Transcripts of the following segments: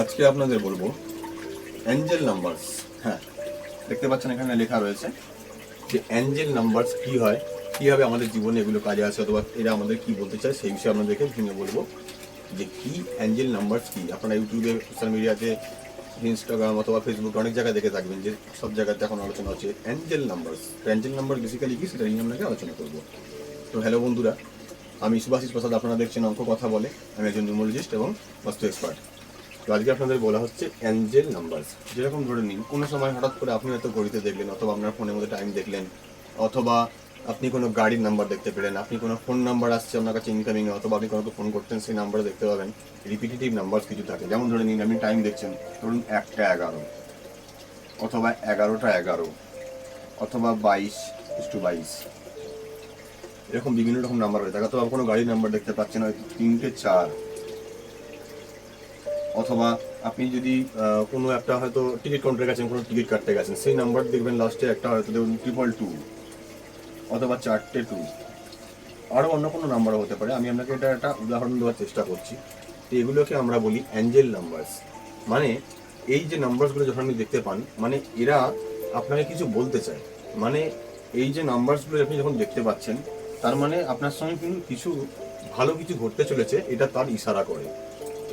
আজকে আপনাদের বলব অ্যাঞ্জেল নাম্বারস হ্যাঁ দেখতে পাচ্ছেন এখানে লেখা রয়েছে যে অ্যাঞ্জেল নাম্বারস কি হয়, কীভাবে আমাদের জীবনে এগুলো কাজে আসে, অথবা এরা আমাদের কি বলতে চায়, সেই বিষয়ে আপনাদেরকে ভেঙে বলব যে কি অ্যাঞ্জেল নাম্বারস কি। আপনারা ইউটিউবে সোশ্যাল মিডিয়াতে ইনস্টাগ্রাম অথবা ফেসবুক অনেক জায়গায় দেখে থাকবেন যে সব জায়গাতে এখন আলোচনা হচ্ছে angel numbers angel number basically কি, সেটা নিয়ে আপনাকে আলোচনা করব। তো হ্যালো বন্ধুরা, আমি সুভাষিস প্রসাদ, আপনারা দেখছেন অঙ্ক কথা বলে। আমি একজন নিউমোলজিস্ট এবং বাস্তু এক্সপার্ট তো আজকে আপনাদের বলা হচ্ছে অ্যাঞ্জেল নাম্বারস যেরকম ধরে নিন, কোনো সময় হঠাৎ করে আপনি হয়তো ঘড়িতে দেখলেন অথবা আপনার ফোনের মধ্যে টাইম দেখলেন, অথবা আপনি কোনো গাড়ির নাম্বার দেখতে পেলেন, আপনি কোনো ফোন নাম্বার আসছে আপনার কাছে ইনকামিং অথবা আপনি কাউকে ফোন করতেন, সেই নাম্বারে দেখতে পাবেন। রিপিটেটিভ নাম্বার কিছু থাকে। যেমন ধরে নিন, আপনি টাইম দেখছেন, ধরুন একটা এগারো, অথবা এগারোটা এগারো, অথবা বাইশ টু বাইশ। এরকম বিভিন্ন রকম নাম্বার হয়ে থাকে অথবা কোনো গাড়ির নাম্বার দেখতে পাচ্ছেন হয়তো তিনটে চার। অথবা আপনি যদি কোনো একটা হয়তো টিকিট কাউন্টারে গেছেন, কোনো টিকিট কাটতে গেছেন, সেই নাম্বার দেখবেন লাস্টে একটা হয়তো দেখুন ট্রিপল টু অথবা চারটে টু আরও অন্য কোনো নাম্বারও হতে পারে। আমি আপনাকে এটা একটা উদাহরণ দেওয়ার চেষ্টা করছি। তো এগুলোকে আমরা বলি অ্যাঞ্জেল নাম্বারস মানে এই যে নাম্বারসগুলো যখন আপনি দেখতে পান মানে এরা আপনাকে কিছু বলতে চায়। মানে এই যে নাম্বারসগুলো আপনি যখন দেখতে পাচ্ছেন, তার মানে আপনার সঙ্গে কিন্তু কিছু ভালো কিছু ঘটতে চলেছে, এটা তার ইশারা করে।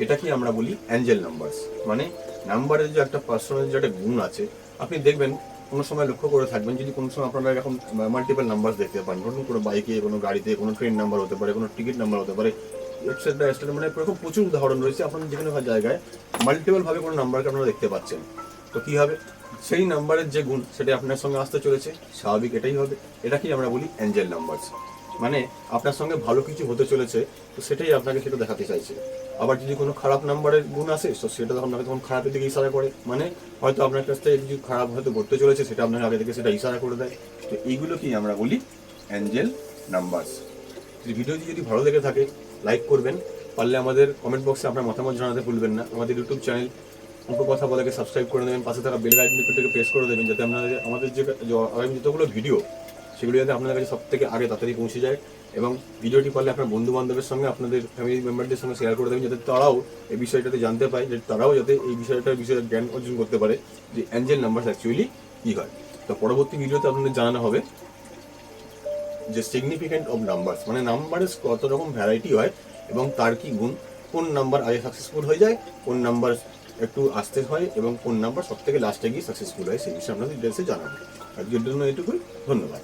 এটা কি আমরা বলি অ্যাঞ্জেল নাম্বারস মানে নাম্বারের যে একটা পার্সোনাল যে একটা গুণ আছে, আপনি দেখবেন কোনো সময় লক্ষ্য করে থাকবেন, যদি কোনো সময় আপনারা এরকম মাল্টিপল নাম্বার দেখতে পান, ধরুন কোনো বাইকে কোনো গাড়িতে, কোনো ট্রেন নাম্বার হতে পারে, কোনো টিকিট নাম্বার হতে পারে এক্সেট্রা এক্সেট্রা মানে এরকম প্রচুর উদাহরণ রয়েছে, আপনার যেকোনো জায়গায় মাল্টিপল ভাবে কোনো নাম্বারকে আপনারা দেখতে পাচ্ছেন। তো কী হবে? সেই নাম্বারের যে গুণ, সেটা আপনার সঙ্গে আসতে চলেছে, স্বাভাবিক এটাই হবে। এটা কি আমরা বলি অ্যাঞ্জেল নাম্বারস মানে আপনার সঙ্গে ভালো কিছু হতে চলেছে, তো সেটাই আপনাকে সেটা দেখাতে চাইছে। আবার যদি কোনো খারাপ নাম্বারের গুণ আসে, তো সেটা আপনাকে তখন খারাপের দিকে ইশারা করে। মানে হয়তো আপনার কাছ থেকে কিছু খারাপ হয়তো ঘটতে চলেছে, সেটা আপনাকে আগে থেকে সেটা ইশারা করে দেয়। তো এইগুলো কি আমরা বলি অ্যাঞ্জেল নাম্বারস? যদি ভিডিওটি যদি ভালো লেগে থাকে, লাইক করবেন। পারলে আমাদের কমেন্ট বক্সে আপনার মতামত জানাতে ভুলবেন না। আমাদের ইউটিউব চ্যানেল অঙ্ক কথা বলাকে সাবস্ক্রাইব করে দেবেন পাশে থাকা বেল আইকনটিকে প্রেস করে দেবেন, যাতে আপনাদের আমাদের যে আগামী যতগুলো ভিডিও সেগুলো যাতে আপনাদের কাছে সব থেকে আগে তাড়াতাড়ি পৌঁছে যায় এবং ভিডিওটি পারলে আপনার বন্ধু বান্ধবের সঙ্গে আপনাদের ফ্যামিলি মেম্বারদের সঙ্গে শেয়ার করে দেবেন, যাতে তারাও এই বিষয়টাতে জানতে পায়, যে তারাও যাতে এই বিষয়টার বিষয়ে জ্ঞান অর্জন করতে পারে, যে অ্যাঞ্জেল নাম্বার অ্যাকচুয়ালি কী হয়। তো পরবর্তী ভিডিওতে আপনাদের জানানো হবে যে সিগনিফিক্যান্ট অফ নাম্বারস মানে নাম্বারের কত রকম ভ্যারাইটি হয় এবং তার কি গুণ, কোন নাম্বার আগে সাকসেসফুল হয়ে যায়, কোন নাম্বার একটু আসতে হয় এবং কোন নাম্বার সব থেকে লাস্টে গিয়ে সাকসেসফুল হয়, সেই বিষয়ে আপনাদের ডিটেলসে জানাব। আজকের জন্য এটুকুই, ধন্যবাদ।